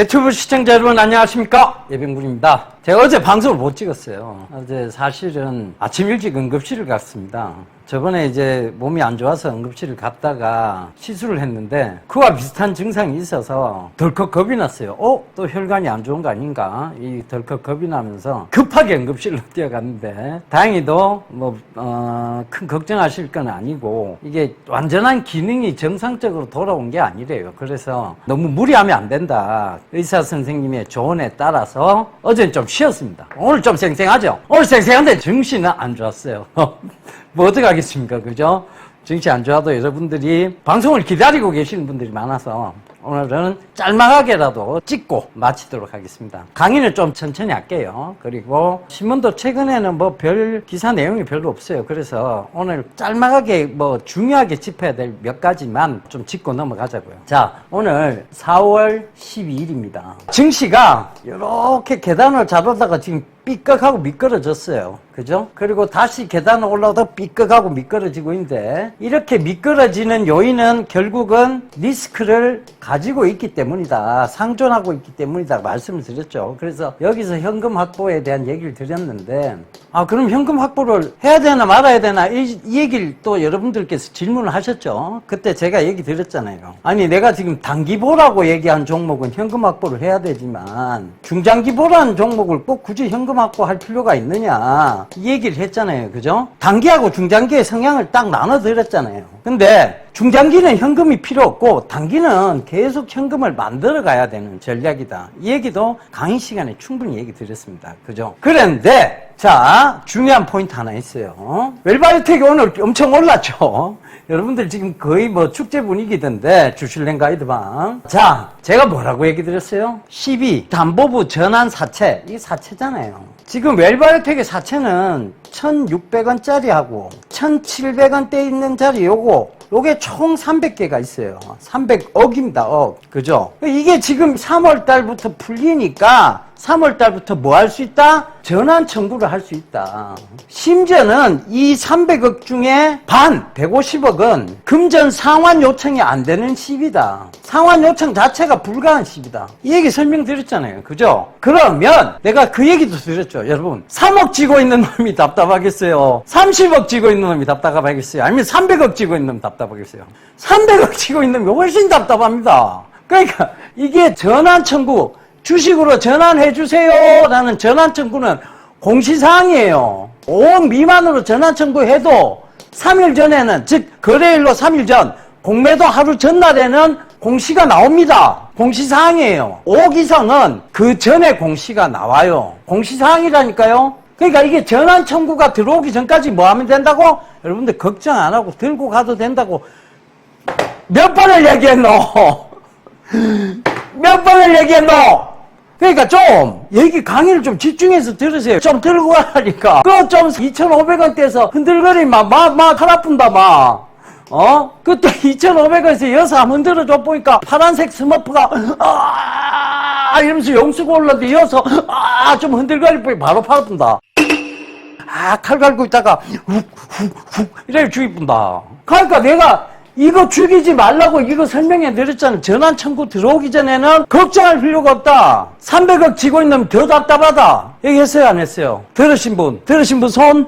유튜브 시청자 여러분 안녕하십니까? 예병군입니다. 제가 어제 방송을 못 찍었어요. 어제 사실은 아침 일찍 응급실을 갔습니다 저번에 이제 몸이 안 좋아서 응급실을 갔다가 시술을 했는데 그와 비슷한 증상이 있어서 덜컥 겁이 났어요. 어? 또 혈관이 안 좋은 거 아닌가? 이 덜컥 겁이 나면서 급하게 응급실로 뛰어갔는데 다행히도 뭐 어, 큰 걱정하실 건 아니고 이게 완전한 기능이 정상적으로 돌아온 게 아니래요. 그래서 너무 무리하면 안 된다. 의사 선생님의 조언에 따라서 어제는 좀 쉬었습니다. 오늘 좀 쌩쌩하죠? 오늘 쌩쌩한데 정신은 안 좋았어요 뭐 어떡하겠습니까 그죠 정신 안 좋아도 여러분들이 방송을 기다리고 계시는 분들이 많아서 오늘은 짤막하게라도 찍고 마치도록 하겠습니다. 강의는 좀 천천히 할게요. 그리고 신문도 최근에는 뭐 별 기사 내용이 별로 없어요. 그래서 오늘 짤막하게 뭐 중요하게 짚어야 될 몇 가지만 좀 짚고 넘어가자고요. 자, 오늘 4월 12일입니다. 증시가 이렇게 계단을 잡아다가 지금 삐걱하고 미끄러졌어요. 그죠? 그리고 다시 계단을 올라오다 삐걱하고 미끄러지고 있는데 이렇게 미끄러지는 요인은 결국은 리스크를 가지고 있기 때문이다. 상존하고 있기 때문이다. 말씀을 드렸죠. 그래서 여기서 현금 확보에 대한 얘기를 드렸는데 아, 그럼 현금 확보를 해야 되나 말아야 되나 이, 이 얘기를 또 여러분들께서 질문을 하셨죠. 그때 제가 얘기 드렸잖아요. 아니, 내가 지금 단기보라고 얘기한 종목은 현금 확보를 해야 되지만 중장기보라는 종목을 꼭 굳이 현금 확보할 필요가 있느냐 이 얘기를 했잖아요. 그죠? 단기하고 중장기의 성향을 딱 나눠 드렸잖아요. 근데 중장기는 현금이 필요 없고 단기는 계속 현금을 만들어 가야 되는 전략이다. 이 얘기도 강의 시간에 충분히 얘기 드렸습니다. 그죠? 그런데 자 중요한 포인트 하나 있어요. 웰바이오텍이 오늘 엄청 올랐죠. 여러분들 지금 거의 뭐 축제 분위기던데 주실랭 가이드방. 자, 제가 뭐라고 얘기 드렸어요? 12 담보부 전환 사채. 이게 사채잖아요. 지금 웰바이오텍의 사채는 1,600원짜리하고 1,700원대 있는 자리 요거 요게 총 300개가 있어요. 300억입니다. 억. 그죠? 이게 지금 3월 달부터 풀리니까 3월 달부터 뭐 할 수 있다? 전환 청구를 할 수 있다. 심지어는 이 300억 중에 반, 150억은 금전 상환 요청이 안 되는 시비다. 상환 요청 자체가 불가한 시비다. 이 얘기 설명드렸잖아요. 그죠? 그러면 내가 그 얘기도 드렸죠. 여러분, 3억 지고 있는 놈이 답답하겠어요. 30억 지고 있는 놈이 답답하겠어요. 아니면 300억 지고 있는 놈이 답답하겠어요. 300억 지고 있는 놈이 훨씬 답답합니다. 그러니까 이게 전환 청구, 주식으로 전환해 주세요 라는 전환 청구는 공시사항이에요. 5억 미만으로 전환 청구해도 3일 전에는 즉 거래일로 3일 전 공매도 하루 전날에는 공시가 나옵니다. 공시사항이에요. 5억 이상은 그 전에 공시가 나와요. 공시사항이라니까요. 그러니까 이게 전환 청구가 들어오기 전까지 뭐 하면 된다고? 여러분들 걱정 안 하고 들고 가도 된다고 몇 번을 얘기했노? 몇 번을 얘기했노? 그러니까 좀 얘기 강의를 좀 집중해서 들으세요. 좀 들고 가라니까. 그좀 2,500원대에서 흔들거리면 막막 팔 아픈다 막. 어? 그때 2,500원에서 여서 한번 흔들어줘 보니까 파란색 스머프가 아 이러면서 용수가 올랐는데 여서 아좀 흔들거릴 보니 바로 팔 아픈다. 아, 칼 갈고 있다가 훅훅훅 이래 주의 분다. 그러니까 내가 이거 죽이지 말라고 이거 설명해 드렸잖아. 전환 청구 들어오기 전에는 걱정할 필요가 없다. 300억 지고 있는 더 답답하다. 얘기했어요, 안 했어요? 들으신 분? 들으신 분 손?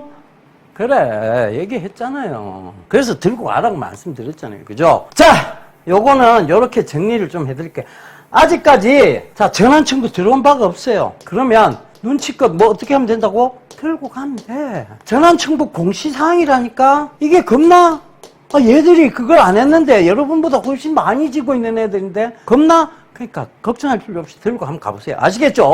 그래, 얘기했잖아요. 그래서 들고 가라고 말씀드렸잖아요. 그죠? 자, 요거는 요렇게 정리를 좀 해드릴게요. 아직까지, 자, 전환 청구 들어온 바가 없어요. 그러면 눈치껏 뭐 어떻게 하면 된다고? 들고 가면 돼. 전환 청구 공시사항이라니까? 이게 겁나? 아, 얘들이 그걸 안 했는데 여러분보다 훨씬 많이 지고 있는 애들인데 겁나? 그러니까 걱정할 필요 없이 들고 한번 가보세요. 아시겠죠?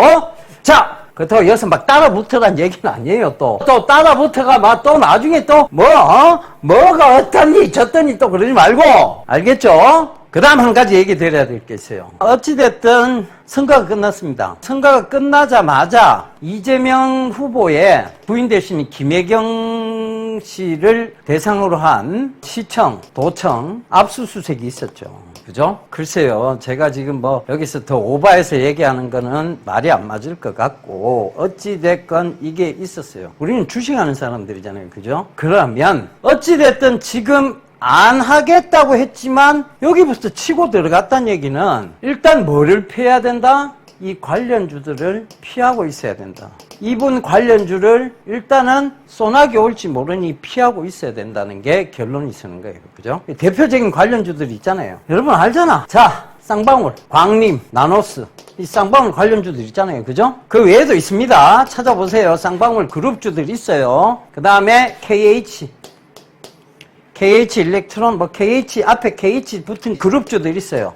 자, 그렇다고 여기서 막 따라 붙어란 얘기는 아니에요, 또. 또 따라 붙어가 막 또 나중에 또 뭐, 어? 뭐가 어떠니 저떠니 또 그러지 말고. 알겠죠? 그 다음 한 가지 얘기 드려야 될 게 있어요. 어찌됐든 선거가 끝났습니다. 선거가 끝나자마자 이재명 후보의 부인 되신 김혜경 씨를 대상으로 한 시청, 도청 압수수색이 있었죠. 그죠? 글쎄요, 제가 지금 뭐 여기서 더 오바해서 얘기하는 거는 말이 안 맞을 것 같고, 어찌됐건 이게 있었어요. 우리는 주식하는 사람들이잖아요. 그죠? 그러면, 어찌됐든 지금 안 하겠다고 했지만 여기부터 치고 들어갔다는 얘기는 일단 뭐를 피해야 된다? 이 관련주들을 피하고 있어야 된다. 이분 관련주를 일단은 소나기 올지 모르니 피하고 있어야 된다는 게 결론이 쓰는 거예요. 그죠? 대표적인 관련주들이 있잖아요. 여러분 알잖아. 자, 쌍방울, 광림, 나노스. 이 쌍방울 관련주들 있잖아요. 그죠? 그 외에도 있습니다. 찾아보세요. 쌍방울 그룹주들 있어요. 그 다음에 KH. KH 일렉트론, 뭐 KH 앞에 KH 붙은 그룹주들 있어요.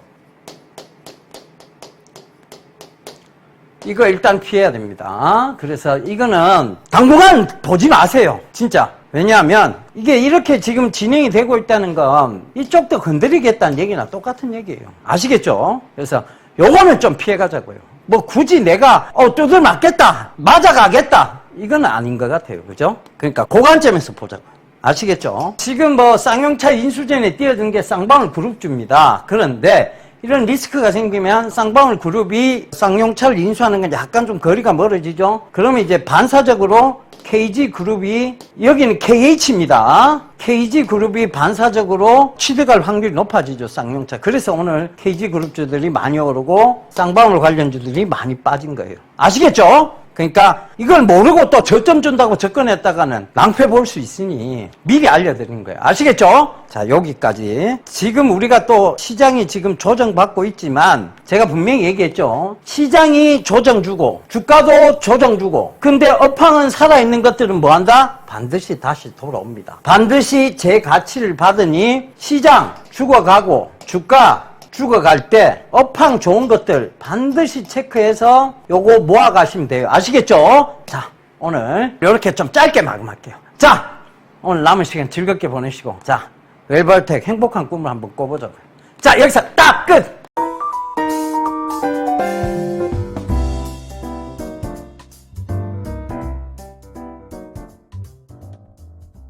이거 일단 피해야 됩니다. 그래서 이거는 당분간 보지 마세요. 진짜. 왜냐하면 이게 이렇게 지금 진행이 되고 있다는 건 이쪽도 건드리겠다는 얘기나 똑같은 얘기예요. 아시겠죠? 그래서 요거는 좀 피해가자고요. 뭐 굳이 내가 어 두들 맞겠다, 맞아가겠다 이건 아닌 것 같아요. 그죠? 그러니까 그 관점에서 보자고요. 아시겠죠? 지금 뭐 쌍용차 인수전에 뛰어든 게 쌍방울 그룹주입니다. 그런데 이런 리스크가 생기면 쌍방울 그룹이 쌍용차를 인수하는 건 약간 좀 거리가 멀어지죠. 그러면 이제 반사적으로 KG 그룹이 여기는 KH입니다. KG 그룹이 반사적으로 취득할 확률이 높아지죠. 쌍용차. 그래서 오늘 KG 그룹주들이 많이 오르고 쌍방울 관련주들이 많이 빠진 거예요. 아시겠죠? 그러니까 이걸 모르고 또 저점 준다고 접근했다가는 낭패 볼 수 있으니 미리 알려드리는 거예요. 아시겠죠? 자, 여기까지. 지금 우리가 또 시장이 지금 조정받고 있지만 제가 분명히 얘기했죠. 시장이 조정 주고 주가도 조정 주고 근데 업황은 살아있는 것들은 뭐 한다? 반드시 다시 돌아옵니다. 반드시 제 가치를 받으니 시장 죽어가고 주가 죽어갈 때 업황 좋은 것들 반드시 체크해서 요거 모아가시면 돼요. 아시겠죠? 자, 오늘 이렇게 좀 짧게 마감할게요. 자, 오늘 남은 시간 즐겁게 보내시고 자, 웰버텍 행복한 꿈을 한번 꿔보자고요. 자, 여기서 딱 끝!